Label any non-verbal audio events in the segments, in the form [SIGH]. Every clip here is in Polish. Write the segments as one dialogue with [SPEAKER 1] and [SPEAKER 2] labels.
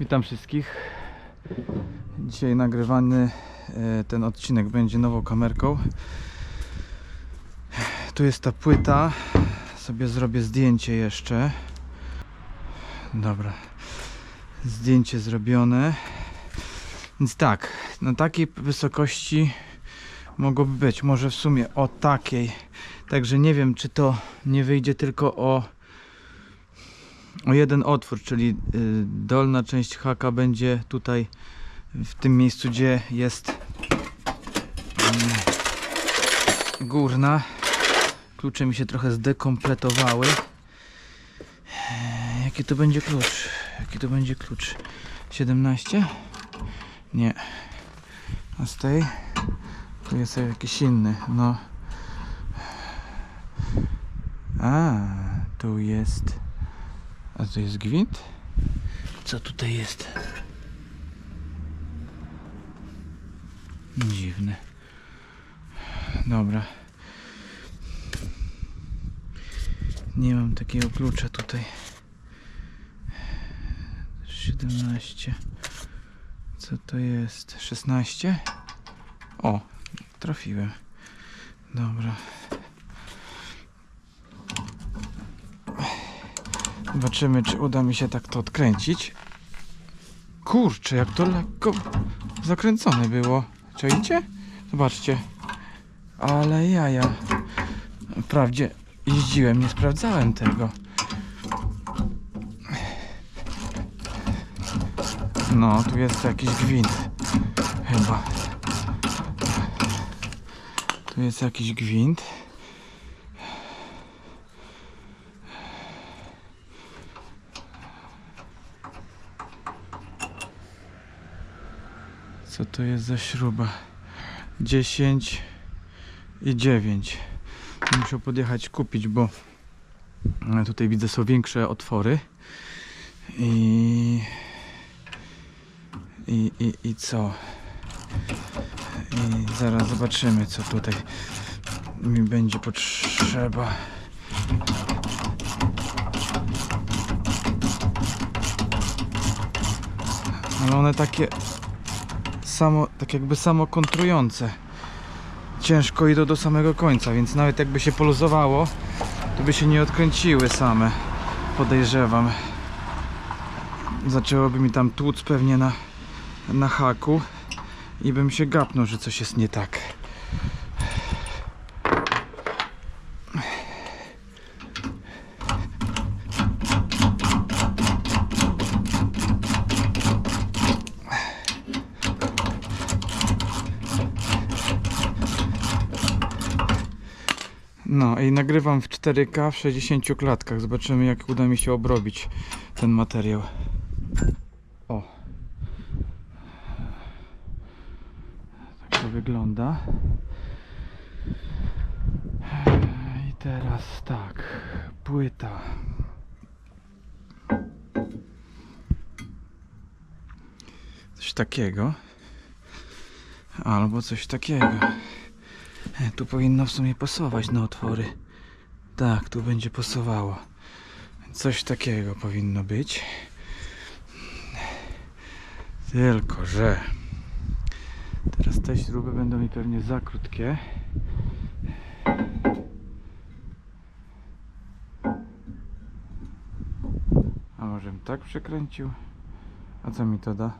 [SPEAKER 1] Witam wszystkich. Dzisiaj nagrywany e, ten odcinek będzie nową kamerką. Tu jest ta płyta. Sobie zrobię zdjęcie jeszcze. Dobra. Zdjęcie zrobione. Więc tak, na takiej wysokości mogłoby być. Może w sumie o takiej. Także nie wiem, czy to nie wyjdzie tylko o o jeden otwór, czyli y, dolna część haka będzie tutaj w tym miejscu, gdzie jest mm, górna. Klucze mi się trochę zdekompletowały. Eee, Jaki to będzie klucz? Jaki to będzie klucz? 17? Nie. A z tej? Tu jest jakiś inny. No. A, tu jest. A to jest gwint? Co tutaj jest? Dziwne. Dobra. Nie mam takiego klucza tutaj. 17. Co to jest? 16? O, trafiłem. Dobra. Zobaczymy, czy uda mi się tak to odkręcić. Kurczę, jak to lekko zakręcone było. Czajcie? Zobaczcie. Ale jaja. Wprawdzie jeździłem, nie sprawdzałem tego. No, tu jest jakiś gwint. Chyba. Tu jest jakiś gwint. Co to jest za śruba? 10 i 9. Muszę podjechać kupić, bo tutaj widzę są większe otwory. I i, i, i co? I zaraz zobaczymy, co tutaj mi będzie potrzeba. Ale one takie samo, tak jakby samokontrujące. Ciężko idą do samego końca, więc nawet jakby się poluzowało, to by się nie odkręciły same. Podejrzewam. Zaczęłoby mi tam tłuc pewnie na, na haku i bym się gapnął, że coś jest nie tak. No i nagrywam w 4K w 60 klatkach. Zobaczymy jak uda mi się obrobić ten materiał. O. Tak to wygląda. I teraz tak, płyta. Coś takiego. Albo coś takiego. Tu powinno w sumie pasować na otwory. Tak, tu będzie pasowało. Coś takiego powinno być. Tylko, że teraz te śruby będą mi pewnie za krótkie. A może bym tak przekręcił? A co mi to da?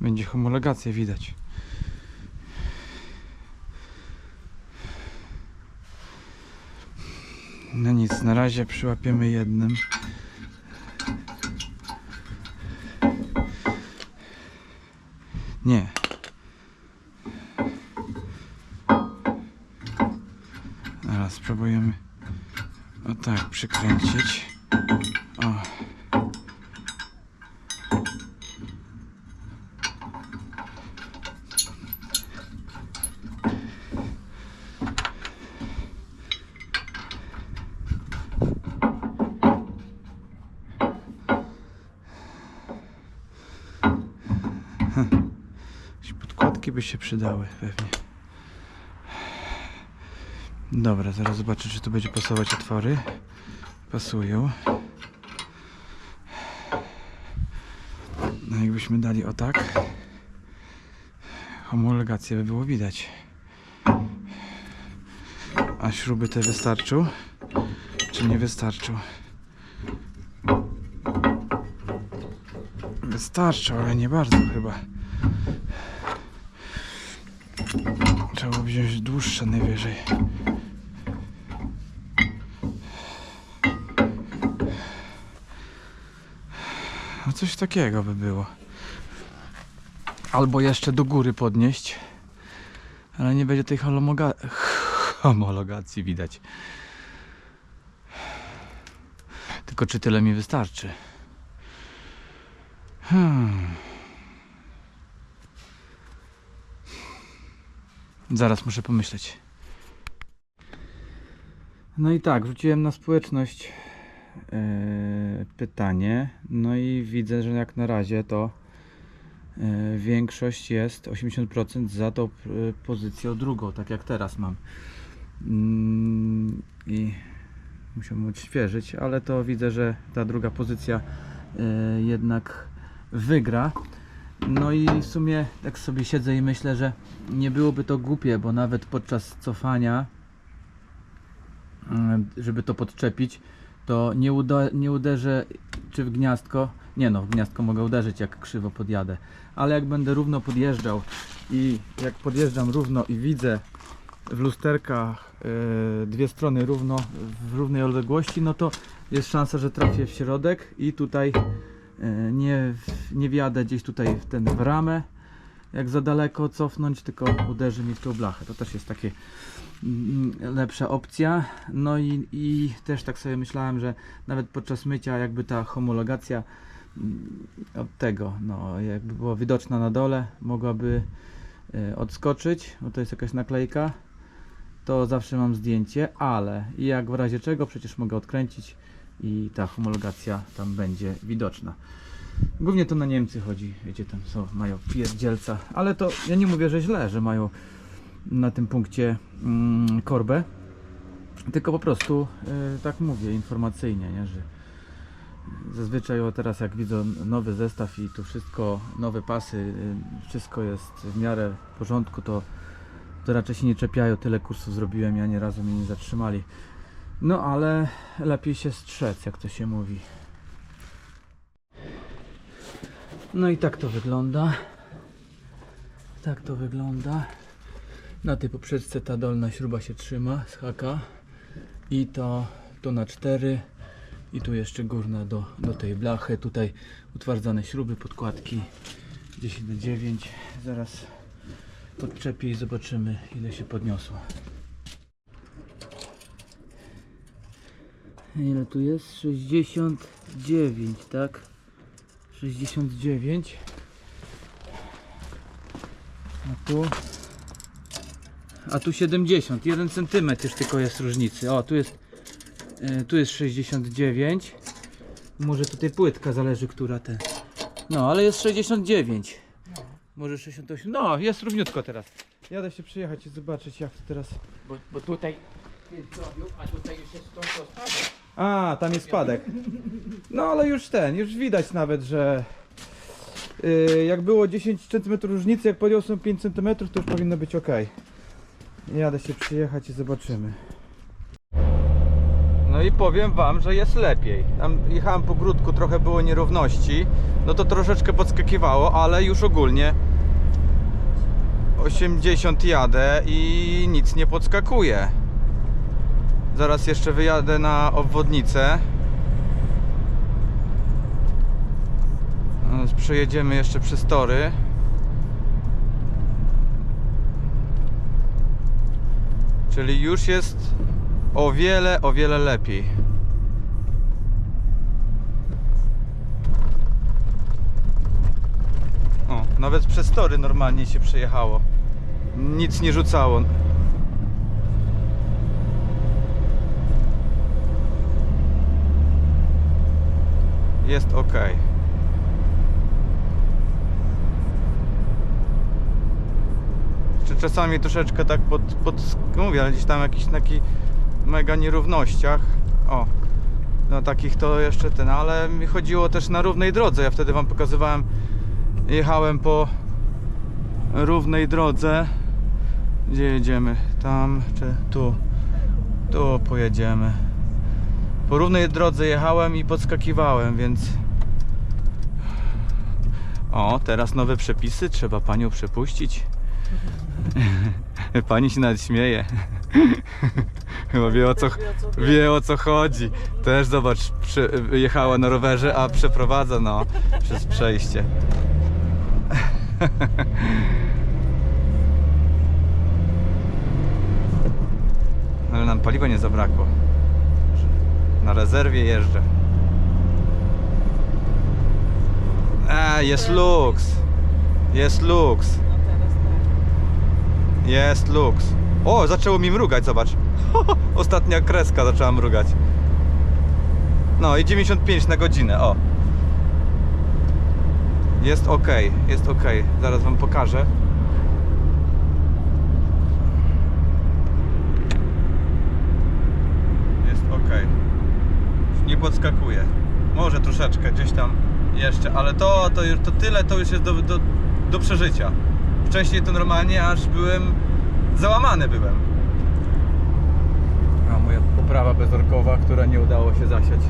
[SPEAKER 1] Będzie homologacja widać. No nic, na razie przyłapiemy jednym. Nie. Teraz spróbujemy o tak przykręcić. By się przydały pewnie. Dobra, zaraz zobaczę, czy tu będzie pasować otwory. Pasują. No jakbyśmy dali o tak, homologację by było widać. A śruby te wystarczą, czy nie wystarczą? Wystarczą, ale nie bardzo chyba. Trzeba wziąć dłuższe najwyżej. No coś takiego by było. Albo jeszcze do góry podnieść. Ale nie będzie tej homoga... homologacji widać. Tylko czy tyle mi wystarczy? Hmm. Zaraz muszę pomyśleć. No i tak, wrzuciłem na społeczność e, pytanie. No i widzę, że jak na razie to e, większość jest 80% za tą e, pozycją drugą, tak jak teraz mam. Mm, I musiałbym odświeżyć, ale to widzę, że ta druga pozycja e, jednak wygra. No i w sumie tak sobie siedzę i myślę, że nie byłoby to głupie, bo nawet podczas cofania, mm, żeby to podczepić, to nie, uda, nie uderzę czy w gniazdko. Nie no, w gniazdko mogę uderzyć jak krzywo podjadę, ale jak będę równo podjeżdżał i jak podjeżdżam równo i widzę w lusterkach e, dwie strony równo w równej odległości, no to jest szansa, że trafię w środek i tutaj nie, nie wjadę gdzieś tutaj w ten w ramę jak za daleko cofnąć, tylko uderzy mi w tą blachę. To też jest takie mm, lepsza opcja. No i, i też tak sobie myślałem, że nawet podczas mycia jakby ta homologacja mm, od tego, no jakby była widoczna na dole, mogłaby e, odskoczyć, bo to jest jakaś naklejka, to zawsze mam zdjęcie, ale jak w razie czego przecież mogę odkręcić i ta homologacja tam będzie widoczna. Głównie to na Niemcy chodzi, wiecie, tam są, mają pierdzielca, ale to ja nie mówię, że źle, że mają na tym punkcie mm, korbę, tylko po prostu y, tak mówię informacyjnie, nie, że zazwyczaj o teraz jak widzę nowy zestaw i tu wszystko, nowe pasy, y, wszystko jest w miarę w porządku, to, to raczej się nie czepiają, tyle kursów zrobiłem, ja nie razu mnie nie zatrzymali. No ale lepiej się strzec, jak to się mówi. No i tak to wygląda. Tak to wygląda. Na tej poprzeczce ta dolna śruba się trzyma z haka. I to, to na 4. I tu jeszcze górna do, do tej blachy. Tutaj utwardzane śruby, podkładki 10 na 9. Zaraz podczepię i zobaczymy ile się podniosło. Ile tu jest? 69, tak? 69 a tu? A tu 70 1 cm już tylko jest różnicy. O tu jest e, tu jest 69 może tutaj płytka zależy która ten no ale jest 69 może 68 no jest równiutko teraz. Jadę się przyjechać i zobaczyć jak to teraz
[SPEAKER 2] Bo, bo tutaj jest zrobił, a tutaj już jest to spadek.
[SPEAKER 1] A, tam jest spadek. No ale już ten, już widać nawet, że yy, jak było 10 cm różnicy, jak podniosłem 5 cm, to już powinno być ok. Jadę się przyjechać i zobaczymy. No i powiem wam, że jest lepiej. Tam jechałem po grudku, trochę było nierówności, no to troszeczkę podskakiwało, ale już ogólnie 80 jadę i nic nie podskakuje. Zaraz jeszcze wyjadę na obwodnicę. Przejedziemy jeszcze przez tory. Czyli już jest o wiele, o wiele lepiej. O, nawet przez tory normalnie się przejechało. Nic nie rzucało. Jest ok. Czy czasami troszeczkę tak pod, pod mówię, ale gdzieś tam jakichś takich mega nierównościach. O, na takich to jeszcze ten, ale mi chodziło też na równej drodze. Ja wtedy wam pokazywałem jechałem po równej drodze. Gdzie jedziemy? Tam czy tu? Tu pojedziemy. Po równej drodze jechałem i podskakiwałem, więc. O, teraz nowe przepisy, trzeba panią przepuścić. [LAUGHS] Pani się nawet śmieje. [LAUGHS] Chyba wie o co, wie o co chodzi. Też zobacz, jechała na rowerze, a przeprowadza no przez przejście. [LAUGHS] Ale nam paliwa nie zabrakło. Na rezerwie jeżdżę. A, jest luks. Jest luks. Jest luks. O, zaczęło mi mrugać, zobacz. [LAUGHS] Ostatnia kreska zaczęła mrugać. No i 95 na godzinę, o. Jest ok, jest ok. Zaraz wam pokażę. Jest ok. Nie podskakuje. Może troszeczkę gdzieś tam jeszcze, ale to, to, to tyle to już jest do, do, do przeżycia. Wcześniej to normalnie aż byłem załamany byłem. A moja poprawa bezorkowa, która nie udało się zasiać.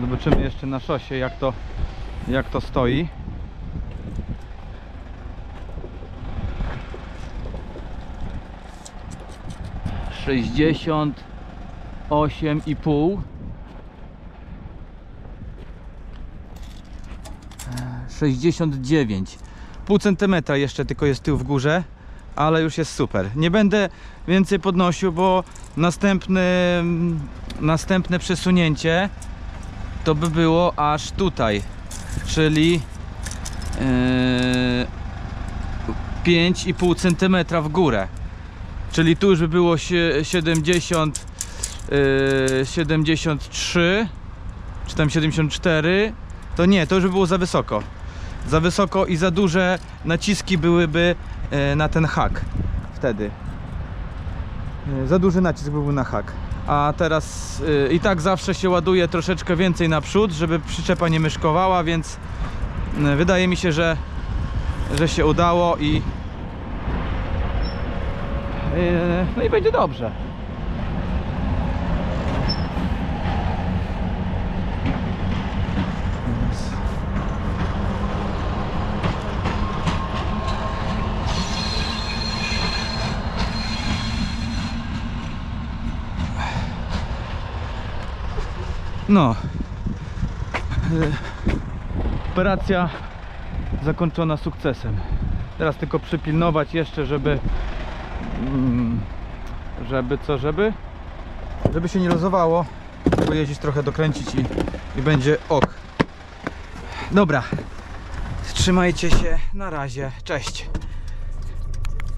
[SPEAKER 1] Zobaczymy jeszcze na szosie jak to, jak to stoi. Sześćdziesiąt osiem i pół. 69. Pół centymetra jeszcze tylko jest tył w górze, ale już jest super. Nie będę więcej podnosił, bo następne, następne przesunięcie to by było aż tutaj, czyli yy, 5,5 centymetra w górę. Czyli tu już by było sie- 70, yy, 73 czy tam 74 to nie, to już by było za wysoko. Za wysoko i za duże naciski byłyby e, na ten hak wtedy. E, Za duży nacisk byłby na hak. A teraz i tak zawsze się ładuje troszeczkę więcej naprzód, żeby przyczepa nie myszkowała, więc wydaje mi się, że, że się udało i no i będzie dobrze. No. E, Operacja zakończona sukcesem. Teraz tylko przypilnować jeszcze, żeby mm, żeby co, żeby żeby się nie lozowało, pojeździć trochę dokręcić i, i będzie ok. Dobra. Trzymajcie się. Na razie. Cześć.